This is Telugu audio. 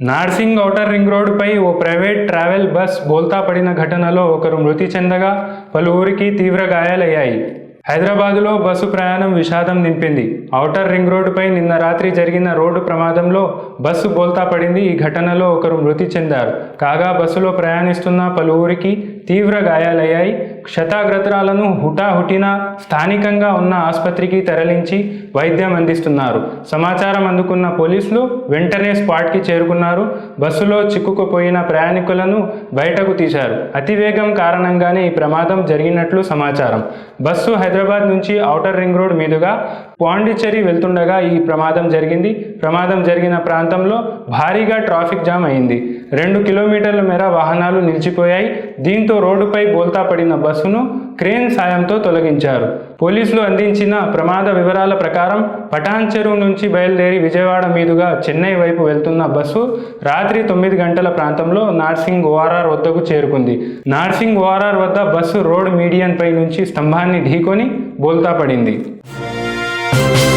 నార్సింగ్ ఔటర్ రింగ్ రోడ్డుపై ఓ ప్రైవేట్ ట్రావెల్ బస్ బోల్తా పడిన ఘటనలో ఒకరు మృతి చెందగా పలువురికి తీవ్ర గాయాలయ్యాయి. హైదరాబాదులో బస్సు ప్రయాణం విషాదం నింపింది. ఔటర్ రింగ్ రోడ్డుపై నిన్న రాత్రి జరిగిన రోడ్డు ప్రమాదంలో బస్సు బోల్తా పడింది. ఈ ఘటనలో ఒకరు మృతి చెందారు. కాగా బస్సులో ప్రయాణిస్తున్న పలువురికి తీవ్ర గాయాలయ్యాయి. క్షతాగ్రతరాలను హుటాహుటిన స్థానికంగా ఉన్న ఆసుపత్రికి తరలించి వైద్యం అందిస్తున్నారు. సమాచారం అందుకున్న పోలీసులు వెంటనే స్పాట్కి చేరుకున్నారు. బస్సులో చిక్కుకుపోయిన ప్రయాణికులను బయటకు తీశారు. అతివేగం కారణంగానే ఈ ప్రమాదం జరిగినట్లు సమాచారం. బస్సు హైదరాబాద్ నుంచి ఔటర్ రింగ్ రోడ్ మీదుగా పాండిచ్చేరి వెళ్తుండగా ఈ ప్రమాదం జరిగింది. ప్రమాదం జరిగిన ప్రాంతంలో భారీగా ట్రాఫిక్ జామ్ అయింది. రెండు కిలోమీటర్ల మేర వాహనాలు నిలిచిపోయాయి. దీంతో రోడ్డుపై బోల్తా పడిన బస్సును క్రేన్ సాయంతో తొలగించారు. పోలీసులు అందించిన ప్రమాద వివరాల ప్రకారం పటాన్ చెరువు నుంచి బయలుదేరి విజయవాడ మీదుగా చెన్నై వైపు వెళ్తున్న బస్సు రాత్రి తొమ్మిది గంటల ప్రాంతంలో నార్సింగ్ ఓఆర్ఆర్ వద్దకు చేరుకుంది. నార్సింగ్ ఓఆర్ఆర్ వద్ద బస్సు రోడ్ మీడియన్ పై నుంచి స్తంభాన్ని ఢీకొని బోల్తా పడింది. Thank you.